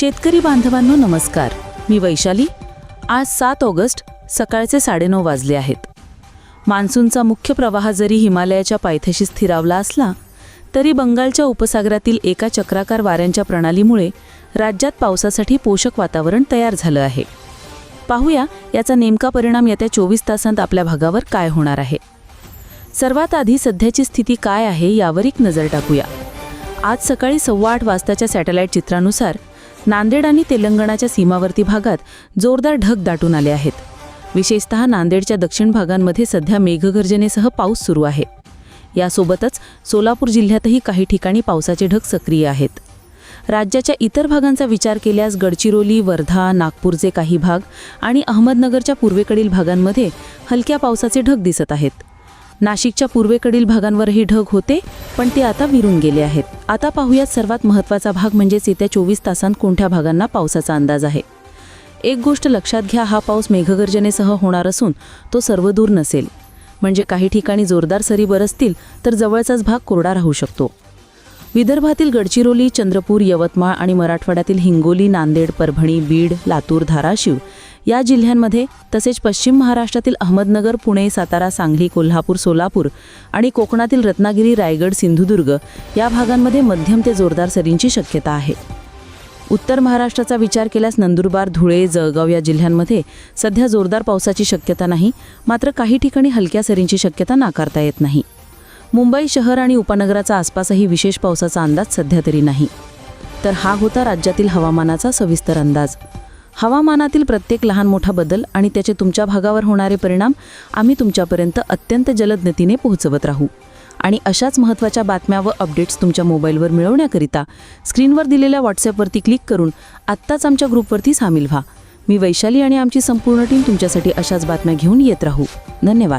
शेतकरी बांधवांनो नमस्कार. मी वैशाली. आज सात ऑगस्ट सकाळचे साडेनऊ वाजले आहेत. मान्सूनचा मुख्य प्रवाह जरी हिमालयाच्या पायथ्याशी स्थिरावला असला तरी बंगालच्या उपसागरातील एका चक्राकार वाऱ्यांच्या प्रणालीमुळे राज्यात पावसासाठी पोषक वातावरण तयार झालं आहे. पाहूया याचा नेमका परिणाम येत्या चोवीस तासांत आपल्या भागावर काय होणार आहे. सर्वात आधी सध्याची स्थिती काय आहे यावर एक नजर टाकूया. आज सकाळी सव्वा आठ वाजताच्या सॅटेलाईट चित्रानुसार नांदेड आणि तेलंगणाच्या सीमावर्ती भागात जोरदार ढग दाटून आले आहेत. विशेषतः नांदेडच्या दक्षिण भागांमध्ये सध्या मेघगर्जनेसह पाऊस सुरू आहे. यासोबतच सोलापूर जिल्ह्यातही काही ठिकाणी पावसाचे ढग सक्रिय आहेत. राज्याच्या इतर भागांचा विचार केल्यास गडचिरोली वर्धा नागपूरचे काही भाग आणि अहमदनगरच्या पूर्वेकडील भागांमध्ये हलक्या पावसाचे ढग दिसत आहेत. नाशिकच्या पूर्वेकडील भागांवरही ढग होते पण ते आता विरून गेले आहेत. आता पाहूयात सर्वात महत्त्वाचा भाग म्हणजेच येत्या चोवीस तासांत कोणत्या भागांना पावसाचा अंदाज आहे. एक गोष्ट लक्षात घ्या हा पाऊस मेघगर्जनेसह होणार असून तो सर्वदूर नसेल. म्हणजे काही ठिकाणी जोरदार सरी बरसतील तर जवळचाच भाग कोरडा राहू शकतो. विदर्भातील गडचिरोली चंद्रपूर यवतमाळ आणि मराठवाड्यातील हिंगोली नांदेड परभणी बीड लातूर धाराशिव या जिल्ह्यांमध्ये तसेच पश्चिम महाराष्ट्रातील अहमदनगर पुणे सातारा सांगली कोल्हापूर सोलापूर आणि कोकणातील रत्नागिरी रायगड सिंधुदुर्ग या भागांमध्ये मध्यम ते जोरदार सरींची शक्यता आहे. उत्तर महाराष्ट्राचा विचार केल्यास नंदुरबार धुळे जळगाव या जिल्ह्यांमध्ये सध्या जोरदार पावसाची शक्यता नाही मात्र काही ठिकाणी हलक्या सरींची शक्यता नाकारता येत नाही. मुंबई शहर आणि उपनगराचा आसपासही विशेष पावसाचा अंदाज सध्या तरी नाही. तर हा होता राज्यातील हवामानाचा सविस्तर अंदाज. हवामानातील प्रत्येक लहान मोठा बदल आणि त्याचे तुमच्या भागावर होणारे परिणाम आम्ही तुमच्यापर्यंत अत्यंत जलद गतीने पोहोचवत राहू. आणि अशाच महत्त्वाच्या बातम्या व अपडेट्स तुमच्या मोबाईलवर मिळवण्याकरिता स्क्रीनवर दिलेल्या व्हॉट्सॲपवरती क्लिक करून आत्ताच आमच्या ग्रुपवरती सामील व्हा. मी वैशाली आणि आमची संपूर्ण टीम तुमच्यासाठी अशाच बातम्या घेऊन येत राहू. धन्यवाद.